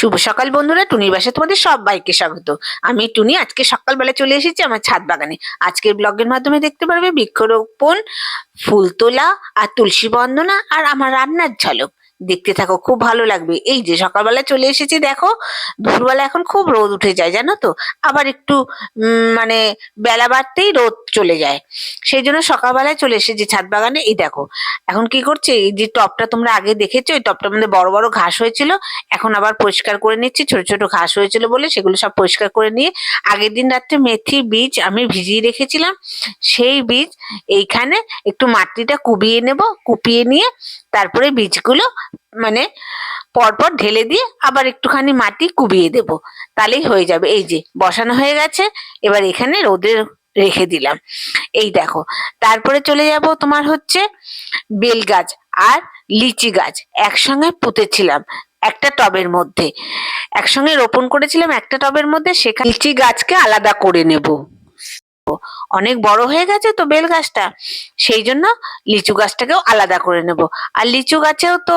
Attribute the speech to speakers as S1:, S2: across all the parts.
S1: শুভ সকাল বন্ধুরা, টুনির বাসায় তোমাদের সবাইকে স্বাগত। আমি টুনি, আজকে সকালবেলা চলে এসেছি আমার ছাদ বাগানে। আজকের ব্লগের মাধ্যমে দেখতে পারবে বৃক্ষরোপণ ফুল তোলা আর তুলসী বন্দনা আর আমার রান্নার ঝলক। দেখতে থাকো, খুব ভালো লাগবে। এই যে সকালবেলা চলে এসেছি, দেখো, দুপুরবেলা এখন খুব রোদ উঠে যায়, জানো তো? আবার একটু মানে বেলা বাড়তেই রোদ চলে যায়। সেই জন্য সকালবেলায় চলে এসেছি ছাদ বাগানে। এই দেখো, এখন কি করছে? এই যে টবটা তোমরা আগে দেখেছ ওই টবটার মধ্যে বড় বড় ঘাস হয়েছিল। এখন আবার পরিষ্কার করে নিচ্ছি, ছোট ছোট ঘাস হয়েছিল বলে সেগুলো সব পরিষ্কার করে নিয়ে আগের দিন রাত্রে মেথি বীজ আমি ভিজিয়ে রেখেছিলাম। সেই বীজ এইখানে একটু মাটিটা কুবিয়ে নেব, কুপিয়ে নিয়ে তারপরে বীজগুলো মানে পরপর ঢেলে দিয়ে আবার একটুখানি মাটি কুবিয়ে দেব। তাহলেই হয়ে যাবে। এই যে বসানো হয়ে গেছে, এবার এখানে রোদে রেখে দিলাম। এই দেখো, তারপরে চলে যাব তোমার হচ্ছে বেল গাছ আর লিচি গাছ। একসঙ্গে পুঁতেছিলাম একটা টবের মধ্যে। একসঙ্গে রোপণ করেছিলাম একটা টবের মধ্যে, সেখানে লিচি গাছকে আলাদা করে নেব। অনেক বড় হয়ে গেছে তো বেল গাছটা। সেই জন্য লিচু গাছটাকেও আলাদা করে নেব। আর লিচু গাছেও তো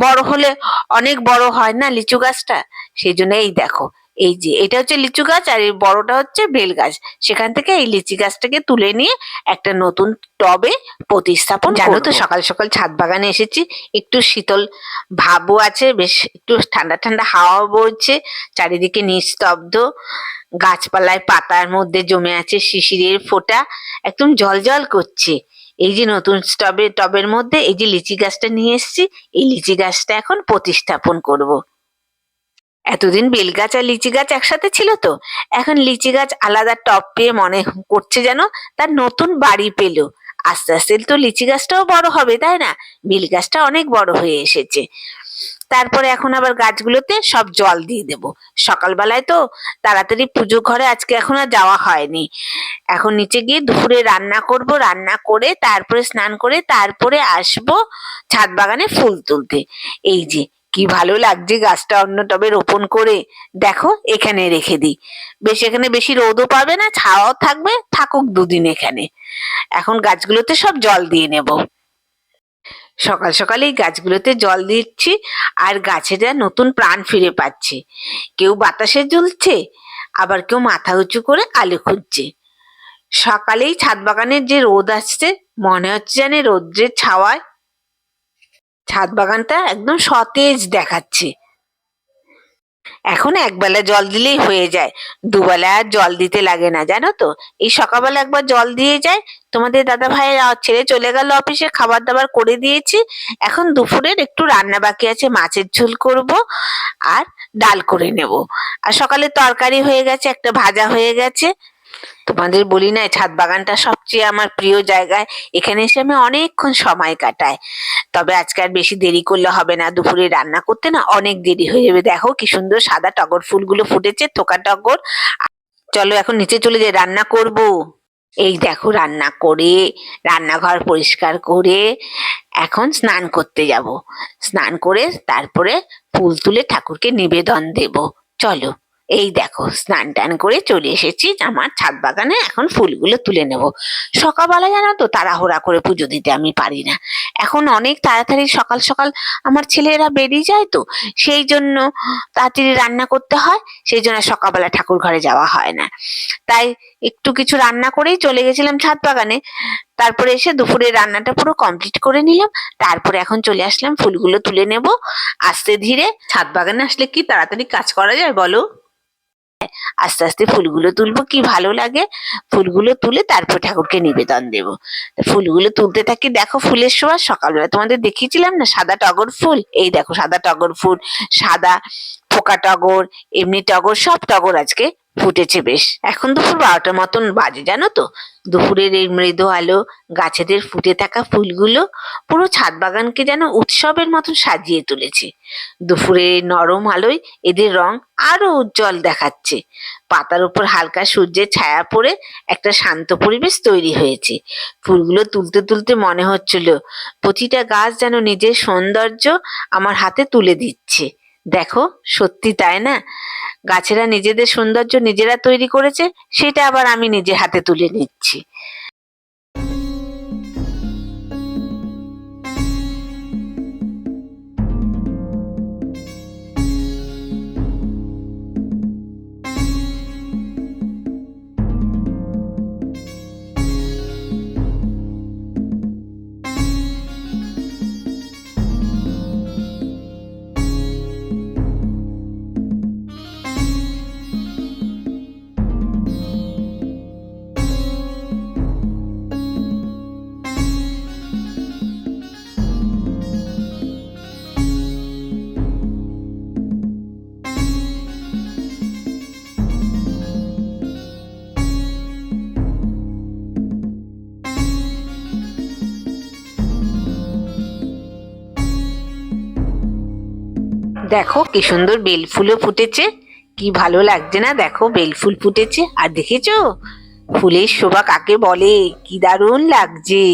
S1: বড় হলে অনেক বড় হয় না লিচু গাছটা? সেই জন্য এই দেখো। এই যে এটা হচ্ছে লিচু গাছ আর এই বড়টা হচ্ছে বেল গাছ। সেখান থেকে এই লিচি গাছটাকে তুলে নিয়ে একটা নতুন টবে প্রতিস্থাপন জানো তো সকাল সকাল ছাদ বাগানে এসেছি। একটু শীতল ভাবও আছে বেশ একটু ঠান্ডা ঠান্ডা হাওয়া বইছে। চারিদিকে নিস্তব্ধ। গাছপালায় পাতার মধ্যে জমে আছে শিশিরের ফোটা। একদম জল জল করছে। এই যে নতুন টবে টবের মধ্যে এই যে লিচি গাছটা নিয়ে এসেছি এই লিচি গাছটা এখন প্রতিস্থাপন করব। এতদিন বেল গাছ আর লিচি গাছ একসাথে ছিল তো? এখন লিচি গাছ আলাদা টপ পেয়ে মনে করছে যেন তার নতুন বাড়ি পেল। আস্তে আস্তে তো লিচি গাছটাও বড় হবে, তাই না? বেল গাছটা অনেক বড় হয়ে এসেছে। তারপরে এখন আবার গাছগুলোতে সব জল দিয়ে দেব। সকালবেলায় তো তাড়াতাড়ি পুজো ঘরে আজকে এখন আর যাওয়া হয়নি। এখন নিচে গিয়ে দুপুরে রান্না করব, রান্না করে তারপরে স্নান করে তারপরে আসব ছাদ বাগানে ফুল তুলতে। এই যে কি ভালো লাগছে গাছটা অন্য টবে রোপণ করে? দেখো, এখানে রেখে দিই। বেশি, এখানে বেশি রোদও পাবে না ছাওয়াও থাকবে, থাকুক দুদিন এখানে। এখন গাছগুলোতে সব জল দিয়ে নেব। সকাল সকালে এই গাছগুলোতে জল দিচ্ছি, আর গাছেরা নতুন প্রাণ ফিরে পাচ্ছে। কেউ বাতাসে ঝুলছে আবার কেউ মাথা উঁচু করে আলো খুঁজছে। সকালেই ছাদ বাগানের যে রোদ আসছে, মনে হচ্ছে যেন রৌদ্রের ছাওয়ায় ছাদ বাগানটা একদম সতেজ দেখাচ্ছে। এখন একবেলা জল দিলেই হয়ে যায়। দুবেলা আর জল দিতে লাগে না, জানো তো? এই সকালবেলা একবার জল দিয়ে যায়। তোমাদের দাদা ভাই ছেড়ে চলে গেল অফিসে খাবার দাবার করে দিয়েছি। এখন দুপুরের একটু রান্না বাকি আছে, মাছের ঝোল করব আর ডাল করে নেব। আর সকালে তরকারি হয়ে গেছে, একটা ভাজা হয়ে গেছে। তোমাদের বলি না ছাদ বাগানটা সবচেয়ে আমার প্রিয় জায়গায়। এখানে এসে আমি অনেকক্ষণ সময় কাটাই। তবে আজকে আর বেশি দেরি করলে হবে না, দুপুরে রান্না করতে না অনেক দেরি হয়ে যাবে। দেখো কি সুন্দর সাদা টগর ফুলগুলো ফুটেছে, থোকা টগর। চলো এখন নিচে চলে যাই, রান্না করব। এই দেখো রান্না করে, রান্নাঘর পরিষ্কার করে এখন স্নান করতে যাব। স্নান করে তারপরে ফুল তুলে ঠাকুরকে নিবেদন দেব। চলো। এই দেখো, স্নান টান করে চলে এসেছি, আমার ছাদ বাগানে এখন ফুলগুলো তুলে নেব। সকালবেলা জানো তো, তাড়াহুড়া করে পুজো দিতে আমি পারি না। এখন অনেক তাড়াতাড়ি সকাল সকাল আমার ছেলেরা বেরিয়ে যায় তো, সেই জন্য তাড়াতাড়ি রান্না করতে হয়, সেই জন্য সকালবেলা ঠাকুর ঘরে যাওয়া হয় না। তাই একটু কিছু রান্না করেই চলে গেছিলাম ছাদ বাগানে। তারপরে এসে দুপুরে রান্নাটা পুরো কমপ্লিট করে নিলাম, তারপরে এখন চলে আসলাম ফুলগুলো তুলে নেব। আস্তে ধীরে ছাদ বাগানে আসলে কি তাড়াতাড়ি কাজ করা যায় বলো? আস্তে আস্তে ফুলগুলো তুলবো, কি ভালো লাগে? ফুলগুলো তুলে তারপর ঠাকুরকে নিবেদন দেব। ফুলগুলো তুলতে থাকি, দেখো ফুলের সময় সকালবেলা তোমাদের দেখিয়েছিলাম না, সাদা টগর ফুল? এই দেখো সাদা টগর ফুল, সাদা পোকা টগর, এমনি টগর, সব টগর আজকে ফুটেছে বেশ। এখন দুপুর বারোটার মতন বাজে, জানো তো? দুপুরের এই মৃদু আলো, গাছেদের ফুটে থাকা ফুলগুলো, পুরো ছাদ বাগানকে যেন উৎসবের মতন সাজিয়ে তুলেছে। দুপুরের নরম আলোয় এদের রং আরও উজ্জ্বল দেখাচ্ছে। পাতার উপর হালকা সূর্যের ছায়া পড়ে একটা শান্ত পরিবেশ তৈরি হয়েছে। ফুলগুলো তুলতে তুলতে মনে হচ্ছিল, প্রতিটা গাছ যেন নিজের সৌন্দর্য আমার হাতে তুলে দিচ্ছে। দেখো, সত্যি তাই না? গাছেরা নিজেদের সৌন্দর্য নিজেরা তৈরি করেছে সেটা আবার আমি নিজে হাতে তুলে নিচ্ছি। দেখো কি সুন্দর বেল ফুলও ফুটেছে, কি ভালো লাগছে না দেখো বেল ফুল ফুটেছে। আর দেখেছ? ফুলের শোভা কাকে বলে? কি দারুণ লাগছে।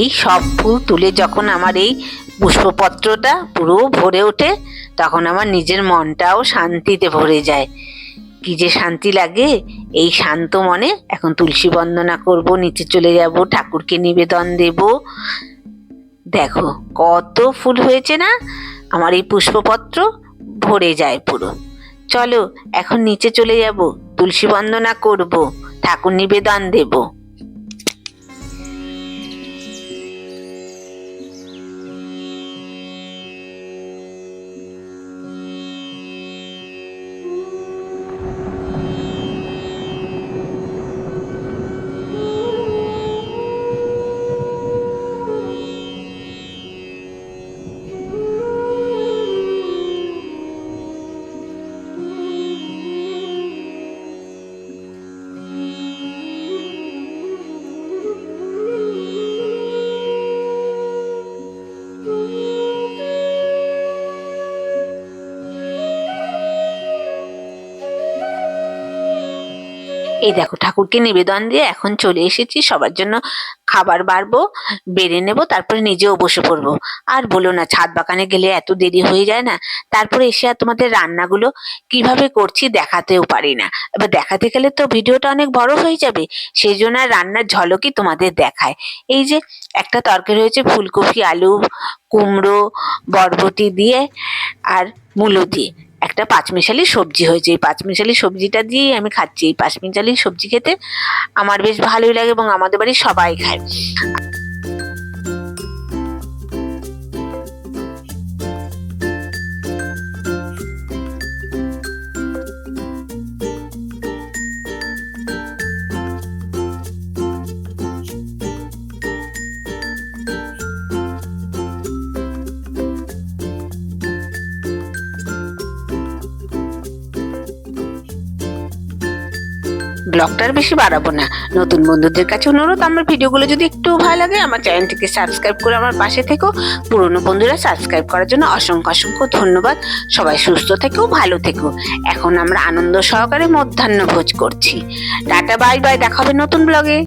S1: এই সব ফুল তুলে যখন আমার এই পুষ্পপত্রটা পুরো ভরে ওঠে, তখন আমার নিজের মনটাও শান্তিতে ভরে যায়। কি যে শান্তি লাগে, এই শান্ত মনে এখন তুলসী বন্দনা করব, নিচে চলে যাব, ঠাকুরকে নিবেদন দেব। দেখো, কত ফুল হয়েছে না, আমার এই পুষ্পপত্র ভরে যায় পুরো। চলো, এখন নিচে চলে যাব, তুলসী বন্দনা করব, ঠাকুর নিবেদন দেবো। এই দেখো, ঠাকুরকে নিবেদন দিয়ে এখন চলে এসেছি। সবার জন্য খাবার বাড়বো, বেড়ে নেব, তারপরে নিজেও বসে পড়ব। আর বলো না, ছাদ বাগানে গেলে এত দেরি হয়ে যায় না? তারপরে এসে আর তোমাদের রান্নাগুলো কীভাবে করছি দেখাতেও পারি না। এবার দেখাতে গেলে তো ভিডিওটা অনেক বড় হয়ে যাবে সেই জন্য আর রান্নার ঝলকই তোমাদের দেখায়। এই যে একটা তরকারি হয়েছে, ফুলকপি, আলু, কুমড়ো, বরবটি দিয়ে আর মূলো দিয়ে। একটা পাঁচমিশালি সবজি হয়েছে। এই পাঁচমিশালি সবজিটা দিয়েই আমি খাচ্ছি। এই পাঁচমিশালি সবজি খেতে আমার বেশ ভালোই লাগে এবং আমাদের বাড়ির সবাই খায়। ব্লগটা আর বেশি বাড়াবো না। নতুন বন্ধুদের কাছে অনুরোধ, আমার ভিডিওগুলো যদি একটু ভালো লাগে, আমার চ্যানেলটিকে সাবস্ক্রাইব করে আমার পাশে থেকো। পুরনো বন্ধুরা সাবস্ক্রাইব করার জন্য অসংখ্য অসংখ্য ধন্যবাদ। সবাই সুস্থ থেকেও ভালো থেকো। এখন আমরা আনন্দ সহকারে মধ্যাহ্ন ভোজ করছি। টাটা বাই বাই দেখাবে নতুন ব্লগে